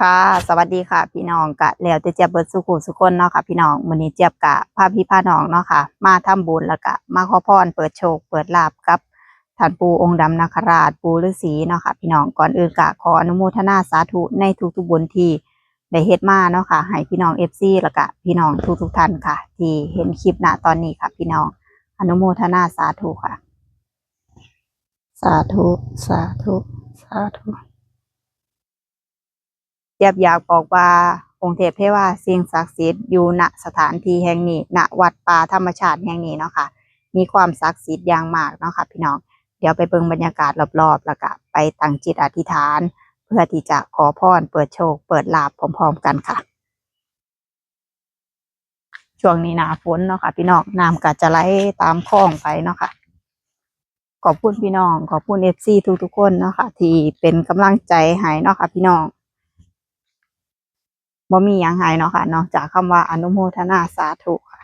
ค่ะ สวัสดีค่ะพี่น้องกะแล้วแต่เจี๊ยบเบิดสุขุสุคนเนาะค่ะพี่น้องมื้อนี้เจี๊ยบกะพาพี่พาน้องเนาะค่ะ มาทำบุญแล้วก็มาขอพรเปิดโชค เปิดลาภกับท่านปูองค์ดำนาคราชปูฤาษีเนาะค่ะพี่น้องก่อนอื่นกะขออนุโมทนาสาธุในทุกๆบุญที่ได้เฮ็ดมาเนาะค่ะให้พี่น้อง FC แล้วก็พี่น้องทุกๆท่านค่ะ ที่เห็นคลิปณตอนนี้ค่ะ พี่น้องอนุโมทนาสาธุค่ะ สาธุสาธุสาธุ เจียบอยากบอกว่าองค์เทพเทวาสิ่งศักดิ์สิทธิ์อยู่ณสถานที่แห่งนี้ณวัดป่าธรรมชาติแห่งนี้เนาะค่ะมีความศักดิ์สิทธิ์อย่างมากเนาะค่ะพี่น้องเดี๋ยวไปเบิ่งบรรยากาศรอบๆแล้วก็ไปตั้งจิตอธิษฐาน เพื่อที่จะขอพรเปิดโชค เปิดลาภพร้อมๆกันค่ะ ช่วงนี้หนาฝนเนาะค่ะพี่น้องน้ำก็จะไหลตามคลองไปเนาะค่ะขอบคุณพี่น้อง ขอบคุณเอฟซีทุกๆคนเนาะค่ะที่เป็นกำลังใจให้เนาะค่ะพี่น้อง บ่มีหยังหายเนาะค่ะนอกจากคำว่าอนุโมทนาสาธุค่ะ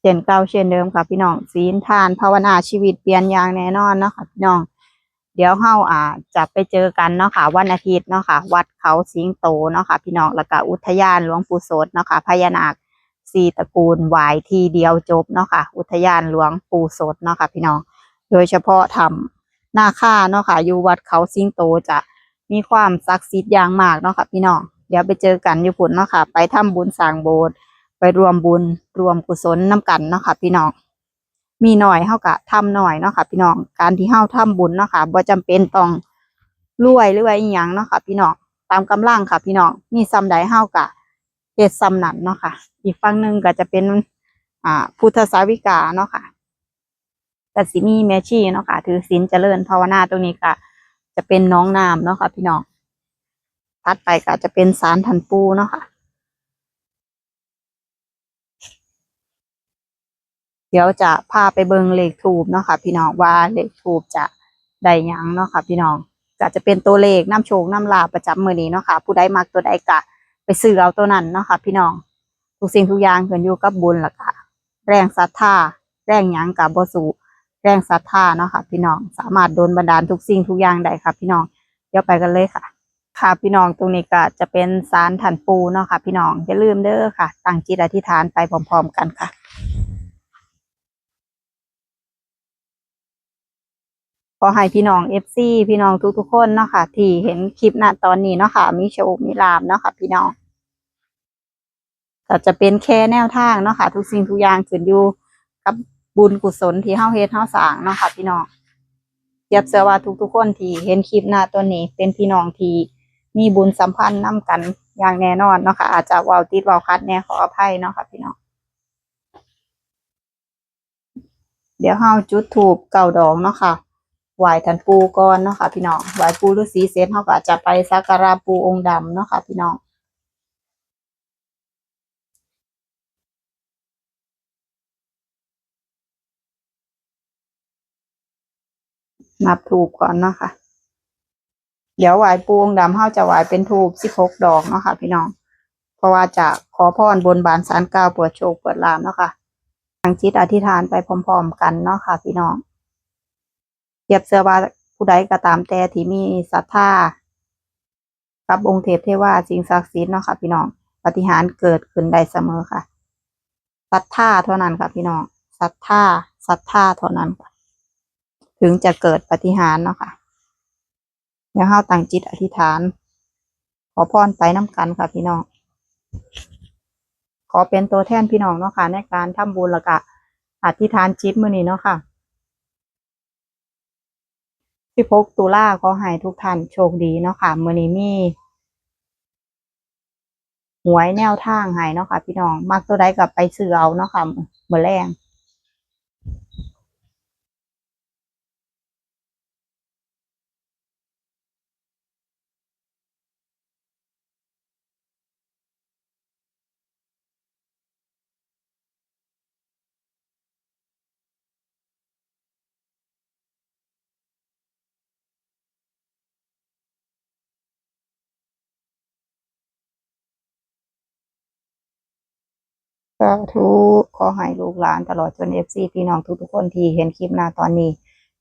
เช่นเก่าเช่นเดิมค่ะพี่น้องศีลทานภาวนาชีวิตเปลี่ยนอย่างแน่นอนเนาะค่ะพี่น้อง เดี๋ยวเฮาอ่าจะไปเจอกันเนาะค่ะวันอาทิตย์เนาะค่ะวัดเขาสิงโตเนาะค่ะพี่น้องแล้วก็อุทยานหลวงปู่โสดเนาะค่ะพญานาคสี่ตระกูลไวายทีเดียวจบเนาะค่ะอุทยานหลวงปู่โสดเนาะค่ะพี่น้อง โดยเฉพาะทำหน้าค่าเนาะค่ะอยู่วัดเขาสิงโตจะ มีความศักดิ์สิทธิ์อย่างมากเนาะค่ะพี่น้อง เดี๋ยวไปเจอกันอยู่พุ่นเนาะค่ะ ไปทำบุญสร้างโบสถ์ไปรวมบุญรวมกุศลน้กันเนาะค่ะพี่น้อง มีหน่อยเฮากะทำหน่อยเนาะค่ะพี่น้อง การที่เฮาทำบุญเนาะค่ะบ่จำเป็นต้องรวยหรือว่าอีหยังเนาะค่ะพี่น้อง ตามกำลังค่ะพี่น้อง มีซ้ำใดเฮากะเฮ็ดซ้ำนั้นเนาะค่ะ อีกฝั่งหนึ่งก็จะเป็นอ่าพุทธสาวิกาเนาะค่ะแต่สิมีแมชีเนาะค่ะ ถือศีลเจริญภาวนาตรงนี้ก็ จะเป็นน้องน้ำเนาะค่ะพี่น้องถัดไปก็จะเป็นสารทันปูเนาะค่ะ เดี๋ยวจะพาไปเบิงเลขทูบเนาะค่ะพี่น้องว่าเลขทูบจะได้ยังเนาะค่ะพี่น้องก็จะเป็นตัวเลขน้ำโชคน้ำลาประจำมือนี้เนาะค่ะผู้ใดมักตัวใดกะไปซื้อเอาตัวนั้นเนาะค่ะพี่น้องทุกสิ่งทุกอย่างขึ้นอยู่กับบุญละค่ะ แรงศรัทธาแรงยังกับบสู แรงศรัทธาเนาะค่ะ พี่น้องสามารถโดนบันดาลทุกสิ่งทุกอย่างได้ค่ะพี่น้องเดี๋ยวไปกันเลยค่ะ ค่ะพี่น้องตรงนี้ก็จะเป็นสารถันปูเนาะค่ะ พี่น้องอย่าลืมเด้อค่ะตั้งจิตอธิษฐานไปพร้อม ๆ กันค่ะขอให้พี่น้องเอฟซีพี่น้องทุกๆคนเนาะค่ะ ที่เห็นคลิปณตอนนี้เนาะค่ะ มีโชคมีลาบเนาะค่ะ พี่น้องก็จะเป็นแค่แนวทางเนาะค่ะ ทุกสิ่งทุกอย่างขึ้นอยู่กับ บุญกุศลที่เฮาเฮ็ดเฮาสร้างเนาะค่ะพี่น้องเทียบเสือว่าทุกๆคนที่เห็นคลิปหน้าตัวนี้ เป็นพี่น้องที่มีบุญสัมพันธ์นํกันอย่างแน่นอนเนาะค่ะอาจจะว้าติดว้าคัดแน่ขออภัยเนาะค่ะพี่น้องเดี๋ยวเฮาจุดถูปเก่าดอกเนาะค่ะไหว้ท่านปูก่อนเนาะค่ะพี่น้องไหว้ปูฤาษีเสร็จเฮาก็จะไปสักการะปูองค์ดำเนาะค่ะพี่น้อง นับถูกก่อนเนาะค่ะ เดี๋ยวไหว้ปูองดำเฮาจะไหว้เป็นถูกสิบหกดอกเนาะค่ะ พี่น้อง เพราะว่าจะขอพรบนบานสารกล่าวเปิดโชคเปิดลามเนาะค่ะทางจิตอธิษฐานไปพร้อมๆกันเนาะค่ะ พี่น้องเทียบเสื้อว่าผู้ใดก็ตามแต่ที่มีศรัทธากับองค์เทพเทวาสิ่งศักดิ์สิทธิ์เนาะค่ะ พี่น้องปฏิหารเกิดขึ้นได้เสมอค่ะศรัทธาเท่านั้นค่ะ พี่น้องศรัทธาศรัทธาเท่านั้นค่ะ ถึงจะเกิดปฏิหารเนาะค่ะเดี๋ยวเฮาตั้งจิตอธิษฐาน ขอพรไปน้ำกันค่ะพี่น้อง ขอเป็นตัวแทนพี่น้องเนาะค่ะในการทำบุญล้วก็อธิษฐานจิตมื้อนี้เนาะค่ะสิบหกตุลาขอให้ทุกท่านโชคดีเนาะค่ะมื้อนี้มีหวยแนวทางให้เนาะค่ะพี่น้อง มักตัวใดก็ไปซื้อเอาเนาะค่ะมื้อแรง สาธุขอให้ลูกหลานตลอดจน FC พี่น้องทุกๆคนที่เห็นคลิปนาตอนนี้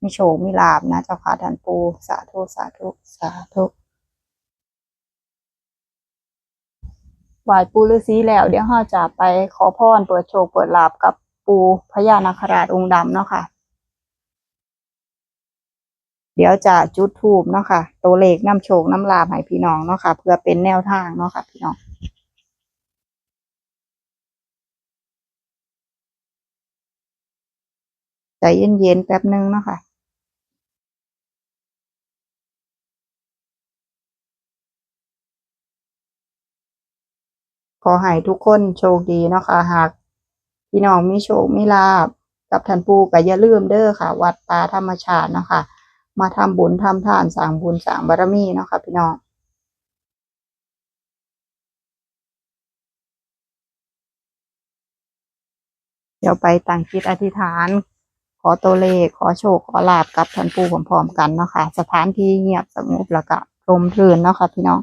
มีโชคมีลาบนะเจ้าค่ะท่านปูสาธุสาธุสาธุไหวปูฤาษีแล้ว เดี๋ยวเราจะไปขอพรเปิดโชคเปิดลาบกับปูพญานาคราชองค์ดำเนาะค่ะ เดี๋ยวจะจุดทูบเนาะค่ะ ตัวเลขน้ำโชคน้ำลาบให้พี่น้องเนาะค่ะ เพื่อเป็นแนวทางเนาะค่ะ พี่น้อง ใจเย็นๆ แป๊บนึงเนาะค่ะขอให้ทุกคนโชคดีเนาะค่ะหากพี่น้องมีโชคมีลาบกับท่านปู่ก็อย่าลืมเด้อค่ะ วัดป่าธรรมชาติเนาะค่ะ มาทำบุญทำทานสร้างบุญสร้างบารมีเนาะค่ะพี่น้องเดี๋ยวไปตั้งจิตอธิษฐาน ขอตัวเลข ขอโชค ขอลาบกับท่านปู่พร้อมๆกันเนาะค่ะ สถานที่เงียบสงบแล้วก็ลมรื่นเนาะค่ะพี่น้อง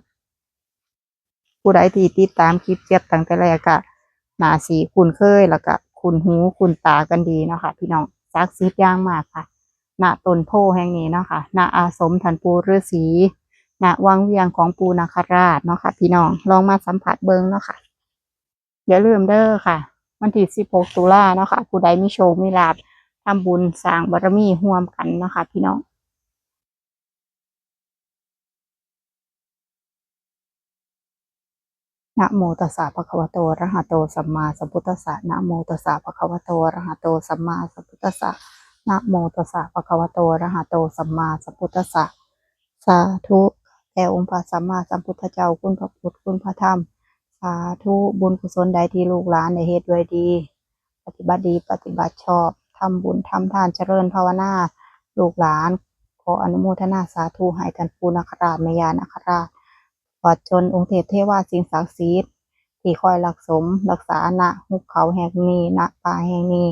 ผู้ใดที่ติดตามคลิปเจ็บตั้งแต่แรกก็นาสีคุ้นเคยแล้วก็คุ้นหูคุ้นตากันดีเนาะค่ะพี่น้องซักซีดย่างมากค่ะณต้นโพแห่งนี้เนาะค่ะณอาสมท่านปูฤาษีณวังเวียงของปูนาคราชเนาะค่ะพี่น้องลองมาสัมผัสเบิงเนาะค่ะอย่าลืมเด้อค่ะ วันที่16ตุลาเนาะค่ะผู้ใดมีโชคมีลาภ ทำบุญสร้างบารมีร่วมกันนะคะพี่น้องนะโมตัสสะภะคะวะโตอะระหะโตสัมมาสัมพุทธัสสะนะโมตัสสะภะคะวะโตอะระหะโตสัมมาสัมพุทธัสสะนะโมตัสสะภะคะวะโตอะระหะโตสัมมาสัมพุทธัสสะสาธุแด่องค์พระสัมมาสัมพุทธเจ้าคุณพระพุทธคุณพระธรรม สาธุบุญกุศลใดที่ลูกหลานได้เฮ็ดไว้ดี ปฏิบัติดีปฏิบัติชอบ ทำบุญทำทานเจริญภาวนาลูกหลาน ขออนุโมทนาสาธุให้ท่านปูนาคราชม่ยานาคราชปลอดจนองค์เทพเทวาสิ่งศักดิ์สิทธิ์ที่คอยรักสมรักษาณหุบเขาแห่งนี้ณป่าแห่งนี้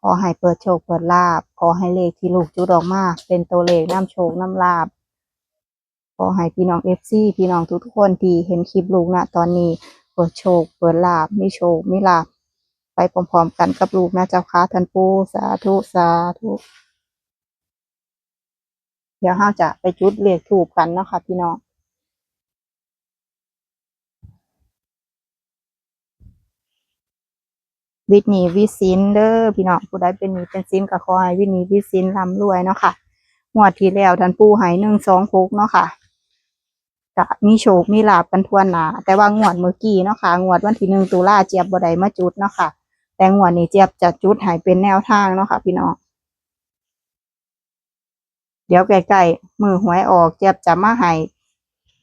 ขอให้เปิดโชคเปิดลาบขอให้เลขที่ลูกจุดออกมาเป็นตัวเลขน้ำโชคน้ำลาบขอให้พี่น้องเอฟซีพี่น้องทุกคนที่เห็นคลิปลูกณตอนนี้ เปิดโชคเปิดลาบมีโชคมีลาบ ไปพร้อมๆกันกับลูกนะเจ้าค่ะท่านปู่สาธุสาธุเดี๋ยวเราจะไปจุดเลขถูกกันเนาะค่ะพี่น้องวิทนีวิสินเด้อพี่น้องผู้ใดเป็นนีเป็นสินก็ขอให้วิทนีวิสินร่ำรวยเนาะค่ะงวดที่แล้วท่านปู่ให้หนึ่งสองหกเนาะค่ะจะมีโชคมีลาบกันทั่วหนาแต่ว่างวดเมื่อกี้เนาะค่ะงวดวันที่หนึ่งตุลาเจี๊ยบบ่ได้มาจุดเนาะค่ะ แต่งวดนี้เจี๊ยบจะจุดให้เป็นแนวทางเนาะค่ะ พี่น้องเดี๋ยวใกล้ๆมือหวยออกเจี๊ยบจะมาให้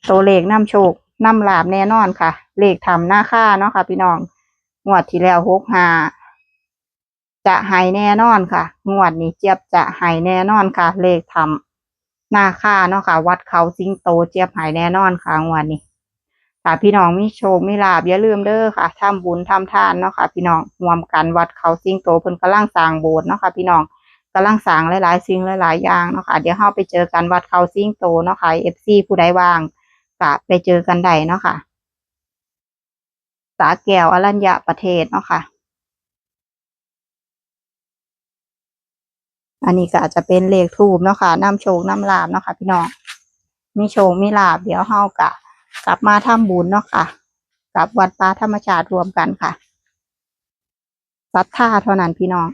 ตัวเลขนำโชคนำลาบแน่นอนค่ะ เลขทำหน้าค่าเนาะค่ะ พี่น้องงวดที่แล้วหกหาจะหายแน่นอนค่ะ งวดนี้เจี๊ยบจะหายแน่นอนค่ะ เลขทำหน้าค่าเนาะค่ะ วัดเขาสิงโตเจี๊ยบหายแน่นอนค่ะงวดนี้ ถ้าพี่น้องมีโชคมีลาบอย่าลืมเด้อค่ะทำบุญทำทานเนาะค่ะ พี่น้องรวมกันวัดเขาสิงโตเพิ่นกำลังสร้างโบสถ์เนาะค่ะ พี่น้องกำลังสร้างหลายๆสิ่งหลายๆอย่างเนาะค่ะ เดี๋ยวเราไปเจอกันวัดเขาสิงโตเนาะค่ะเอฟซีผู้ใดว่างก็ไปเจอกันได้เนาะค่ะ สาแก้วอรัญญประเทศเนาะค่ะ อันนี้ก็อาจจะเป็นเลขทูบเนาะค่ะน้ำโชคน้ำลาบเนาะค่ะ พี่น้องมีโชคมีลาบเดี๋ยวเฮากะ กลับมาทำบุญเนาะค่ะ กับวัดป่าธรรมชาติรวมกันค่ะศรัทธาเท่านั้นพี่น้อง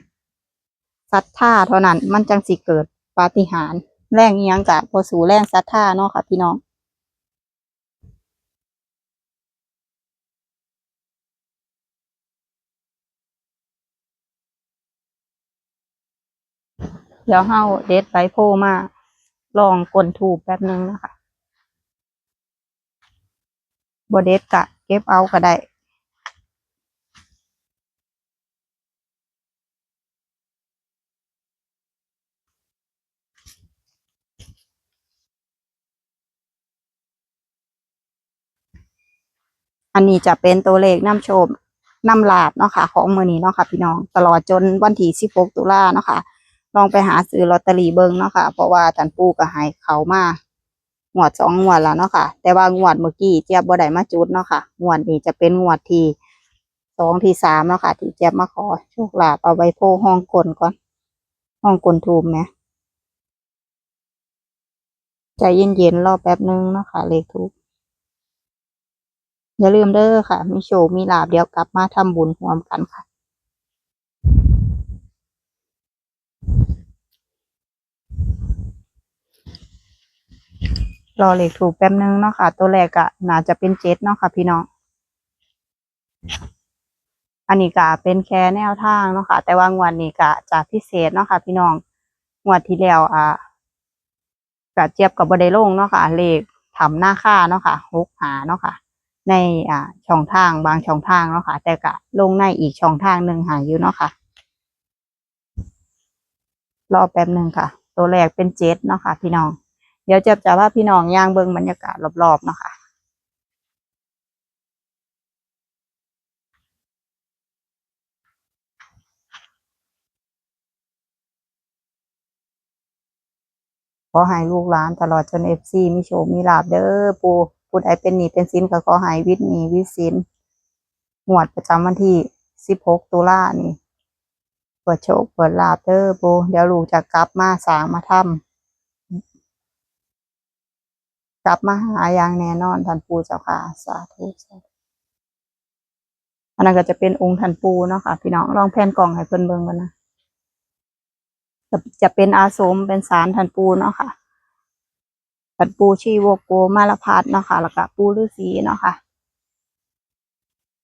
ศรัทธาเท่านั้นมันจังสิเกิดปาฏิหาริย์แรงเอียงกะพอสู่แรงศรัทธาเนาะค่ะ พี่น้องเดี๋ยวเฮาเด็ดใบโพมาลองกลถูกแป๊บนึงนะคะ บเด็ดกะเก็บเอาก็ได้อันนี้จะเป็นตัวเลขน้ำโชมน้ำลาบเนาะค่ะของมือนี้เนาะค่ะพี่น้องตลอดจนวันที่16ตุลาเนาะค่ะลองไปหาซื้อลอตเตอรี่เบิ่งเนาะค่ะเพราะว่าท่านปู่ก็ให้เขามา งวดสองงวดแล้วเนาะค่ะ แต่ว่างวดเมื่อกี้เจี๊ยบบ่ได้มาจุดเนาะค่ะงวดนี้จะเป็นงวดที่สองที่สามเนาะค่ะ ที่เจี๊ยบมาขอโชคลาภเอาใบโพห้องกลก่อน ห้องกลทูมไหมใจเย็นๆรอแป๊บนึงเนาะค่ะเลขถูกอย่าลืมเด้อค่ะ มีโชคมีลาบเดี๋ยวกลับมาทำบุญรวมกันค่ะ รอเหลขถูกแป๊บนึงเนาะค่ะ ตัวแรกอะน่าจะเป็นเจ็ดเนาะค่ะพี่น้อง อันนี้ก็เป็นแค่แนวทางเนาะค่ะ แต่ว่างวดนี้ก็จะพิเศษเนาะค่ะ พี่น้องงวดที่แล้วอะก็เจี๊ยบกับบไดลงเนาะค่ะเลขทำหน้าค่าเนาะค่ะหกหาเนาะค่ะ ในอ่าช่องทางบางช่องทางเนาะค่ะ แต่ก็ลงในอีกช่องทางหนึ่งหาอยู่เนาะค่ะ รอแป๊บหนึ่งค่ะ ตัวแรกเป็นเจ็ดเนาะค่ะ พี่น้อง เดี๋ยวเจะจะว่าพี่น้องย่างเบิงบรรยากาศรอบๆเนาะค่ะขอให้ลูกหลานตลอดจนเอฟซีมีโชคมีลาบเด้อปูปูใดเป็นหนี้เป็นสินก็ขอให้วิทย์หนี้วิทย์สินหวดประจำวันที่สิบหกตุลานี่เปิดโชคเปิดลาบเด้อปูเดี๋ยวลูกจะกลับมาสางมาทำ กลับมาหาอย่างแน่นอนท่านปูเจ้าค่ะสาธุสาธุอันนั้นก็จะเป็นองค์ท่านปูเนาะค่ะ พี่น้องลองแพนกล่องให้เพิ่นเบิ่งกันนะจะจะเป็นอาสมเป็นสารทันปูเนาะค่ะทันปูชีโวโกมาลพัดเนาะค่ะ แล้วก็ปูฤาษีเนาะค่ะ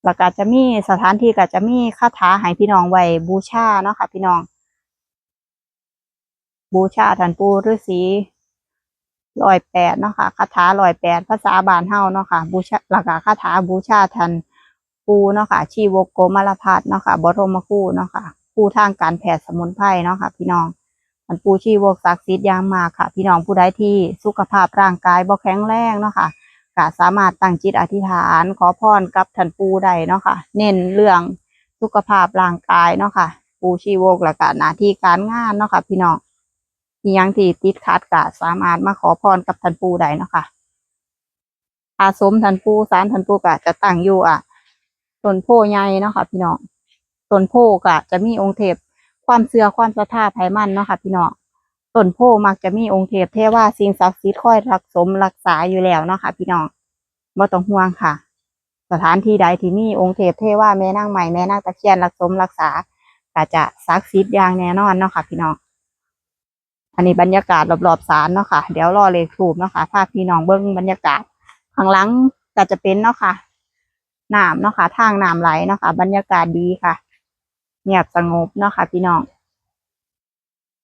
แล้วก็จะมีสถานที่ก็จะมีคาถาให้พี่น้องไว้บูชาเนาะค่ะ พี่น้อง บูชาทันปูฤาษี ร้อยแปดเนาะค่ะคาถาร้อยแปดภาษาบานเฮาเนาะค่ะ บูชาแล้วก็คาถาบูชาทันปูเนาะค่ะ ชีโวโกมาลพัดเนาะค่ะ บรมครูเนาะค่ะผู้ทางการแพทย์สมุนไพรเนาะค่ะ พี่น้องมันปูชีวกศักดิ์สิทธิ์ยางมาค่ะ พี่น้องผู้ใดที่สุขภาพร่างกายบ่แข็งแรงเนาะค่ะก็สามารถตั้งจิตอธิษฐานขอพรกับท่านปูได้เนาะค่ะ เน้นเรื่องสุขภาพร่างกายเนาะค่ะ ปูชีวกแล้วก็หน้าที่การงานเนาะค่ะ พี่น้อง มียังที่ติดขัดก็สามารถมาขอพรกับท่านปูได้เนาะค่ะ อาสมท่านปูศาลท่านปูก็จะตั้งอยู่อะต้นโพใหญ่เนาะค่ะพี่น้องต้นโพก็จะมีองค์เทพความเชื่อความศรัทธาไผมันเนาะค่ะพี่น้องต้นโพมักจะมีองค์เทพเทวาสิ่งศักดิ์สิทธิ์คอยรักสมรักษาอยู่แล้วเนาะค่ะพี่น้องบ่ต้องห่วงค่ะ สถานที่ใดที่มีองค์เทพเทวาแม่นางใหม่แม่นางตะเคียนรักสมรักษาก็จะศักดิ์สิทธิ์อย่างแน่นอนเนาะค่ะพี่น้อง อันนี้บรรยากาศรอบๆศาลเนาะค่ะ เดี๋ยวรอเลขถูกเนาะค่ะพาพี่น้องเบิ้งบรรยากาศข้างหลังก็จะเป็นเนาะค่ะน้ำเนาะค่ะทางน้ำไหลเนาะค่ะ บรรยากาศดีค่ะเงียบสงบเนาะค่ะ พี่น้อง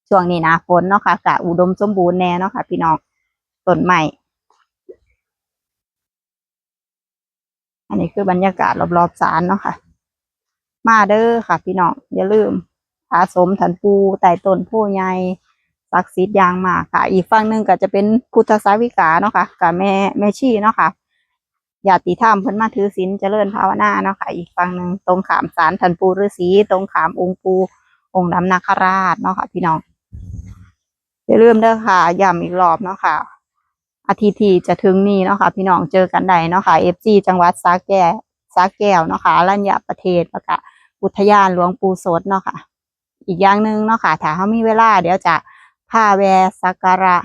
ช่วงนี้นะฝนเนาะค่ะกะอุดมสมบูรณ์แน่เนาะค่ะ พี่น้องต้นใหม่อันนี้คือบรรยากาศรอบๆศาลเนาะค่ะ มาเด้อค่ะ พี่น้องอย่าลืมผาสมถันปูไต่ต้นผู้ใหญ่ ศักดิ์สิทธิ์อยางมากค่ะ อีกฝั่งหนึ่งก็จะเป็นพุทธสาวิกาเนาะค่ะกับแม่แม่ชีเนาะค่ะญาติธรรมเพิ่นมาถือศีลเจริญภาวนาเนาะค่ะ อีกฝั่งหนึ่งตรงขามศาลทันปูฤาษีตรงขามองค์ปูองค์ดำนาคราชเนาะค่ะ พี่น้องอย่าลืมเด้อค่ะย้ำอีกรอบเนาะค่ะ อาทิตย์ที่จะถึงนี้เนาะค่ะ พี่น้องเจอกันได้เนาะค่ะ FG จังหวัดสาแก้วสาแก้วเนาะค่ะอรัญญประเทศแล้วก็อุทยานหลวงปู่โสดเนาะค่ะ อีกอย่างหนึ่งเนาะค่ะถ้าเขามีเวลาเดี๋ยวจะ พาแวสักการะ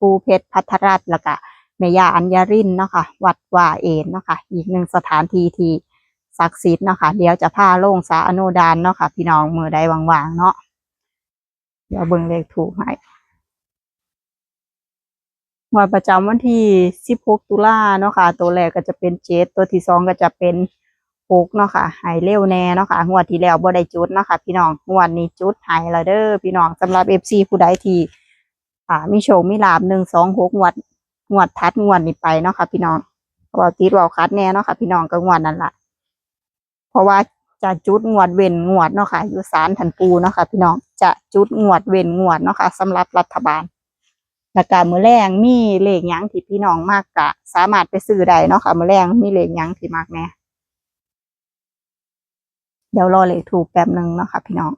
ปูเพชรพัทรรัตน์แล้วก็แม่ยาอัญญรินเนาะค่ะ วัดว่าเอนเนาะค่ะ อีกหนึ่งสถานที่ที่ศักดิ์สิทธิ์เนาะค่ะเดี๋ยวจะพาลงสาอนุดานเนาะค่ะ พี่น้องมือใดว่างๆเนาะเดี๋ยวเบิ่งเลขถูกให้วันประจำวันที่ 16 ตุลาเนาะค่ะ ตัวแรกก็จะเป็นเจ็ดตัวที่สองก็จะเป็น หกเนาะค่ะหายเร็วแน่เนาะค่ะงวดที่แล้วบ่ได้จุดเนาะค่ะพี่น้องงวดนี้จุดหายแล้วเด้อพี่น้องสำหรับ FC ผู้ใดที่อ่ามีโชคมีลาบหนึ่งสองหกงวดงวดทัดงวดนี้ไปเนาะค่ะพี่น้องเพราะว่าติดว่าคัดแน่เนาะค่ะพี่น้องก็งวดนั่นล่ะเพราะว่าจะจุดงวดเว้นงวดเนาะค่ะอยู่ศาลทันปูเนาะค่ะพี่น้องจะจุดงวดเว้นงวดเนาะค่ะสำหรับรัฐบาลแล้วก็มือแรงมีเลขยังที่พี่น้องมากกะ สามารถไปซื้อได้เนาะค่ะมือแรงมีเลขยังที่มากแน่ เดี๋ยวรอเลขถูกแป๊บหนึ่งเนาะค่ะพี่น้อง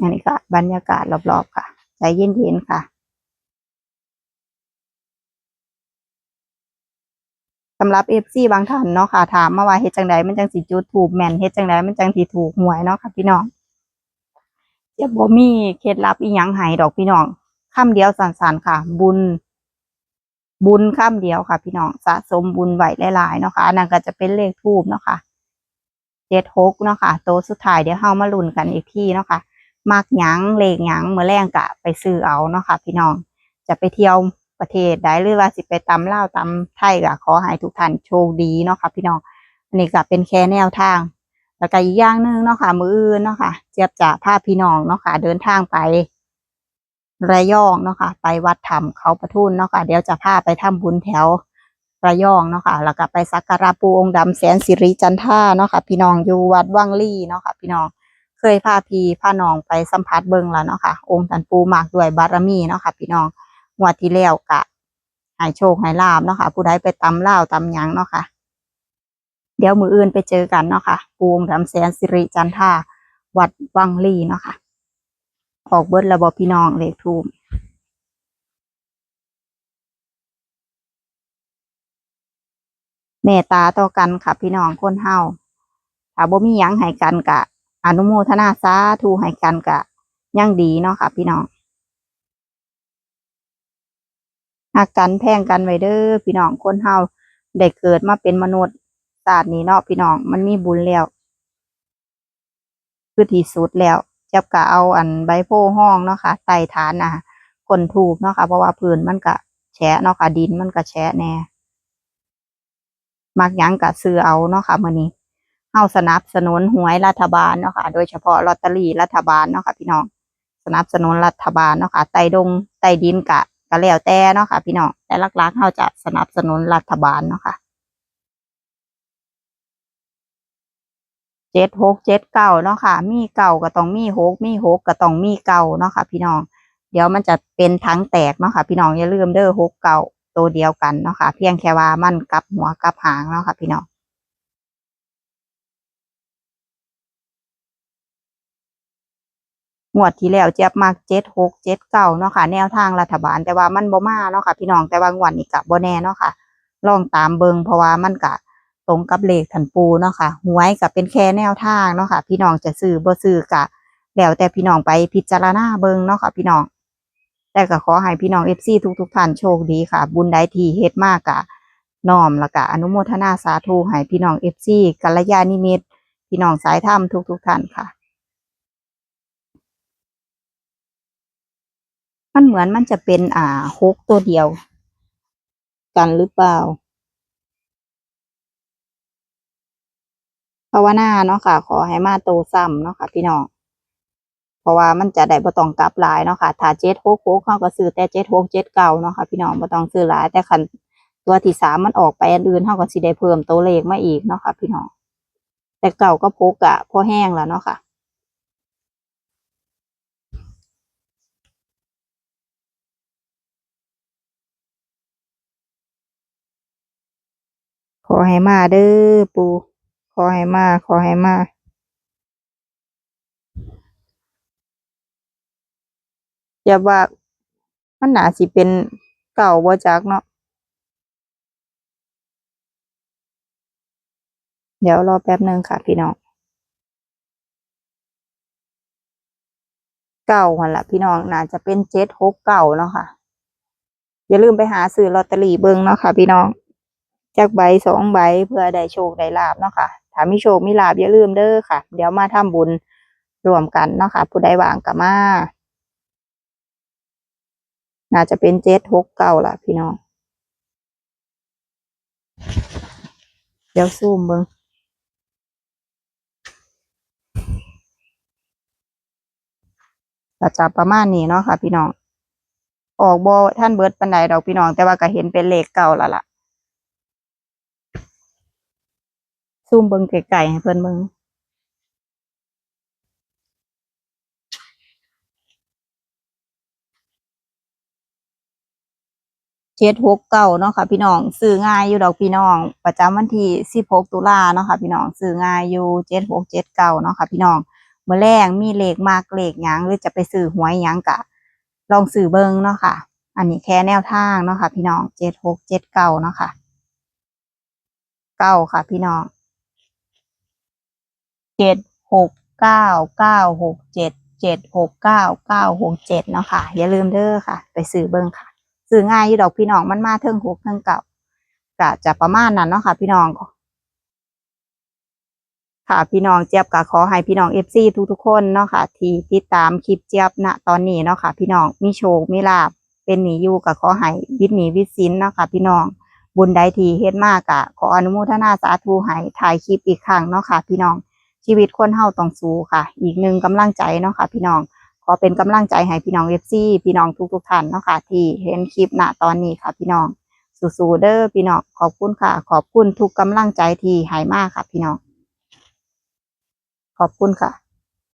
อันนี้ก็บรรยากาศรอบๆค่ะ ใจเย็นๆค่ะสำหรับเอฟซีบางท่านเนาะค่ะถามมาว่าเฮ็ดจังใดมันจังสิจุดถูกแม่นเฮ็ดจังใดมันจังสิถูกหวยเนาะค่ะพี่น้องเจจะบ่มีเคล็ดลับอีหยังให้ดอกพี่น้องคำเดียวสั้นๆค่ะ บุญ บุญคำเดียวค่ะ พี่น้องสะสมบุญไหว้หลายๆเนาะค่ะนนั้นก็จะเป็นเลขทูบเนาะค่ะเจ็ดหกเนาะค่ะโตสุดท้ายเดี๋ยวเฮามาลุ้นกันอีกที่เนาะค่ะมากหยังเลขหยังเมื่อแรงกะไปซื้อเอาเนาะค่ะพี่น้องจะไปเที่ยวประเทศใดหรือว่าสิไปตำเล่าตำไทยก็ขอให้ทุกท่านโชคดีเนาะค่ะพี่น้องอันนี้ก็เป็นแค่แนวทาง แล้วก็อีกอย่างหนึ่งเนาะค่ะมืออื่นเนาะค่ะเจี๊ยบจะพาพี่น้องเนาะค่ะเดินทางไป ระยองเนาะค่ะ ไปวัดถ้ำเขาประทุนเนาะค่ะ เดี๋ยวจะพาไปทำบุญแถวระยองเนาะค่ะ แล้วก็ไปสักการะปูองค์ดำแสนสิริจันท่าเนาะค่ะ พี่น้องอยู่วัดวังลี่เนาะค่ะ พี่น้องเคยพาพี่พาน้องไปสัมผัสเบิงแล้วเนาะค่ะ องค์ท่านปูมากด้วยบารมีเนาะค่ะ พี่น้องงวดที่แล้วกะให้โชคให้ลาบเนาะค่ะ ผู้ใดไปตำเล่าตำยังเนาะค่ะ เดี๋ยวมืออื่นไปเจอกันเนาะค่ะ ปูงดำแสนสิริจันท่าวัดวังลีเนาะค่ะ ออกเบิดระบอพี่น้องเลขทูมเมตตาต่อกันค่ะพี่น้องคนเฮาถ้าบ่มียังให้กันกะ อนุโมทนาสาธุให้กันกะยังดีเนาะค่ะ พี่น้องหักกันแพงกันไว้เด้อพี่น้องคนเฮาได้เกิดมาเป็นมนุษย์ศาสตร์นี้เนาะพี่น้องมันมีบุญแล้ว คือที่สุดแล้ว เจับกะเอาอันใบโพห้องเนาะค่ะไต่ฐานน่ะคนถูกเนาะค่ะ เพราะว่าพื้นมันกะแฉะเนาะค่ะ ดินมันกะแฉะแน่มักยังกะซื้อเอาเนาะค่ะมื้อนี้เฮาสนับสนุนหวยรัฐบาลเนาะค่ะ โดยเฉพาะลอตเตอรี่รัฐบาลเนาะค่ะ พี่น้อง สนับสนุนรัฐบาลเนาะค่ะไต่ดงไต่ดินกะก็แล้วแต่เนาะค่ะ พี่น้องแต่ลักๆเฮาจะสนับสนุนรัฐบาลเนาะค่ะ เจ็ดหกเจ็ดเก้าเนาะค่ะ มีเก่าก็ต้องมีหกมีหกก็ต้องมีเก่าเนาะค่ะ พี่น้อง เดี๋ยวมันจะเป็นทั้งแตกเนาะค่ะ พี่น้องอย่าลืมเด้อหกเก่าตัวเดียวกันเนาะค่ะ เพียงแค่ว่ามันกลับหัวกลับหางเนาะค่ะ พี่น้องงวดที่แล้วเจ็บมากเจ็ดหกเจ็ดเก้าเนาะค่ะแนวทางรัฐบาลแต่ว่ามันบ่มาเนาะค่ะ พี่น้องแต่ว่างวดนี้กะบ่แน่เนาะค่ะ ลองตามเบิงเพราะว่ามันกะ ตรงกับเลขถันปูเนาะค่ะหวยก็เป็นแค่แนวทางเนาะค่ะ พี่น้องจะซื้อบ่ซื้อกะแล้วแต่พี่น้องไปพิจารณาเบิ่งเนาะค่ะ พี่น้อง แต่ก็ขอให้พี่น้อง FC ทุกทุกๆท่านโชคดีค่ะ บุญใดทีเฮ็ดมากกะน้อมล้วก็อนุโมทนาสาธุให้พี่น้อง FC กัลยาณิมิตรพี่น้องสายธรรมทุกทุกๆท่านค่ะ มันเหมือนมันจะเป็นอ่าฮกตัวเดียว กันหรือเปล่า ภาวนาเนาะค่ะ ขอให้มาโตซ้ำเนาะค่ะ พี่น้องเพราะว่ามันจะได้บ่ต้องกลับหลายเนาะค่ะถ้าเจ็ดหกหกเขาก็ซื้อแต่เจ็ดหกเจ็ดเก้าเนาะค่ะ พี่น้องบ่ต้องซื้อหลาย แต่คันตัวที่สามมันออกไปอันอื่นเขาก็สิได้เพิ่มตัวเลขมาอีกเนาะค่ะ พี่น้องแต่เก่าก็พกอะพอแห้งแล้วเนาะค่ะขอให้มาเด้อปู ขอให้มา ขอให้มาอย่าว่ามันน่าสิเป็นเก่าบ่จักเนาะเดี๋ยวรอแป๊บหนึ่งค่ะพี่น้องเก่าหันละพี่น้องน่าจะเป็นเจ็ดหกเก่าเนาะค่ะ อย่าลืมไปหาซื้อลอตเตอรี่เบิ่งเนาะค่ะ พี่น้องจากใบสองใบเพื่อได้โชคได้ลาบเนาะค่ะ ถ้ามีโชคมีลาบอย่าลืมเด้อค่ะ เดี๋ยวมาทำบุญรวมกันเนาะค่ะ ผู้ใดวางก็มาน่าจะเป็นเจ็ดหกเก่าล่ะพี่น้อง เดี๋ยวซูมเบิงก็จะประมาณนี้เนาะค่ะ พี่น้อง ออกบ่ท่านเบิร์ดปันใดดอกพี่น้อง แต่ว่าก็เห็นเป็นเลขเก่าล้วล่ะ ซูมเบิ่งไกลๆให้เพิ่นเบิ่งเจ็ดหกเก้าเนาะค่ะพี่น้องซื้อง่ายอยู่ดอกพี่น้อง ประจำวันที่สิบหกตุลาเนาะค่ะพี่น้องซื้อง่ายอยู่เจ็ดหกเจ็ดเก้าเนาะค่ะพี่น้องเมื่อแรงมีเลขมากเลขยังหรือจะไปซื้อหวยยังกะ ลองซื้อเบิ่งเนาะค่ะ อันนี้แค่แนวทางเนาะค่ะพี่น้องเจ็ดหกเจ็ดเก้าเนาะค่ะเก้าค่ะพี่น้อง เจ็ดหกเก้าเก้าหกเจ็ดเจ็ดหกเก้าเก้าหกเจ็ดเนาะค่ะ อย่าลืมเด้อค่ะ ไปซื้อเบิ่งค่ะซื้อง่ายอยู่ดอกพี่น้องมันมาเทิงหกเทิงเก่ากะจะประมาณนั้นเนาะค่ะ พี่น้องค่ะพี่น้องเจี๊ยบก็ขอให้พี่น้องเอฟซีทุกๆคนเนาะค่ะ ที่ติดตามคลิปเจี๊ยบณตอนนี้เนาะค่ะ พี่น้องมีโชคมีลาบเป็นหนีอยู่ก็ขอให้วิทหนีวิสินเนาะค่ะ พี่น้องบุญใดทีเฮ็ดมากกะขออนุโมทนาสาธุให้ถ่ายคลิปอีกครั้งเนาะค่ะ พี่น้อง ชีวิตคนเฮาต้องสู้ค่ะ อีกหนึ่งกำลังใจเนาะค่ะ พี่น้องขอเป็นกำลังใจให้พี่น้องเอฟซีพี่น้องทุกทุกท่านเนาะค่ะ ที่เห็นคลิปณตอนนี้ค่ะ พี่น้องสู้ๆเด้อพี่น้องขอบคุณค่ะ ขอบคุณทุกกำลังใจที่ให้มากค่ะ พี่น้องขอบคุณค่ะ